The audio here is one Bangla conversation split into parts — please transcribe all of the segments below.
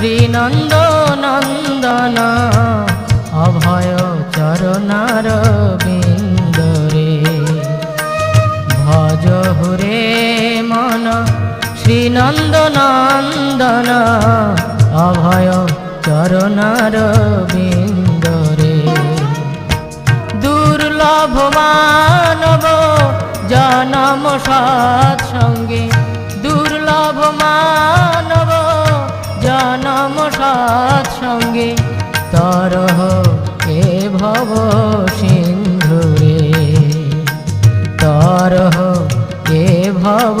শ্রীনন্দ নন্দন অভয় চরণার বিন্দরে। ভজ হুরে মন শ্রীনন্দ নন্দন অভয় চরণার বিন্দরে। দুর্লভ মানব জনম সৎসঙ্গে সৎসঙ্গে তরহ এ ভব সিন্ধুরে। তরহ এ ভব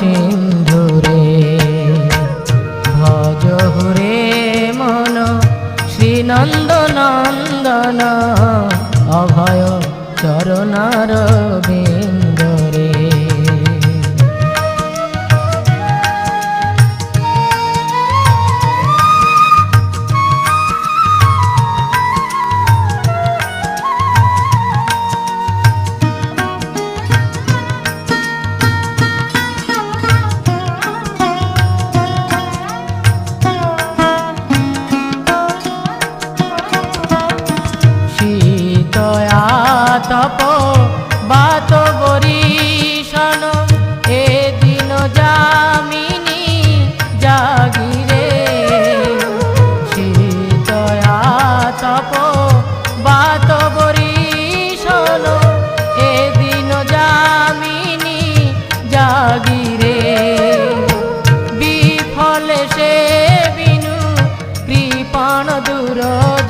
সিন্ধুরে। ভজ হুরে মন শ্রীনন্দ নন্দন অভয় চরণার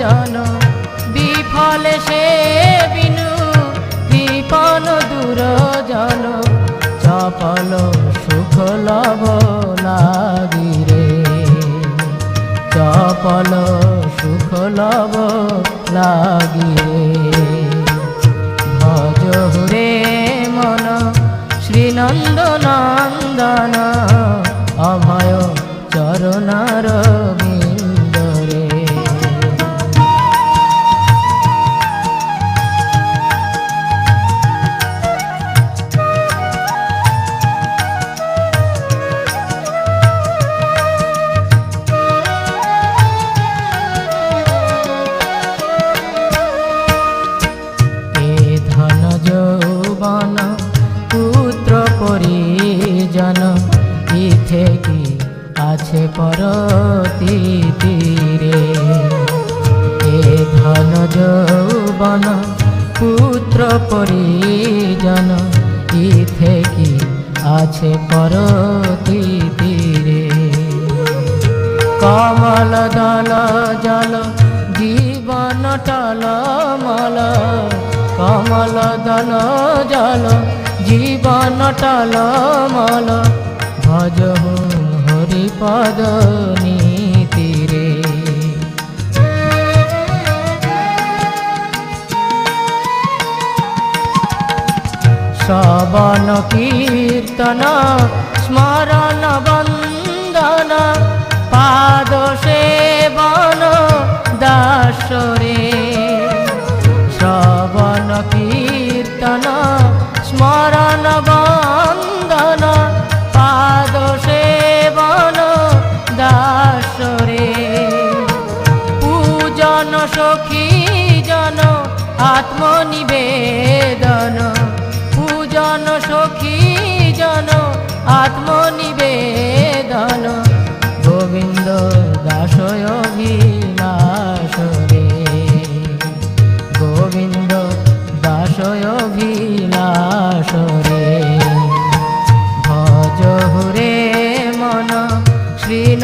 দুরজন বিফলে সে বিনু, কৃপণ দুরজন চপল সুখ লব লাগিরে চপল সুখ লব লাগিরে ভজ হুরে মন শ্রীনন্দ অভয় চরণার পরিজন ইথে কি আছে পরতি এ ধন যৌবন পুত্র পরিজন ইথে কি আছে পরতি কমল দল জল জীবন টল মল কমল দল জল জীবন টল মল ভজ হরিপদ নীতিরে। শ্রবণ কীর্তন স্মরণ বন্দন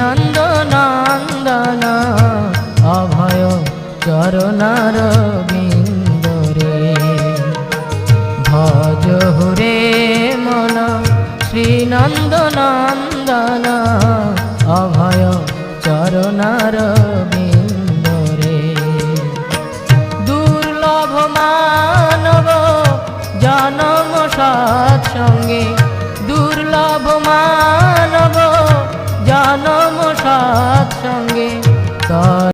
নন্দন নন্দন অভয় চরণার বিন্দরে। ভজ হুরে মন শ্রী নন্দ নন্দন অভয় চরণার বিন্দরে। দুর্লভ মানব জনম সৎসঙ্গে দুর্লভ মানব আলম সঙ্গে।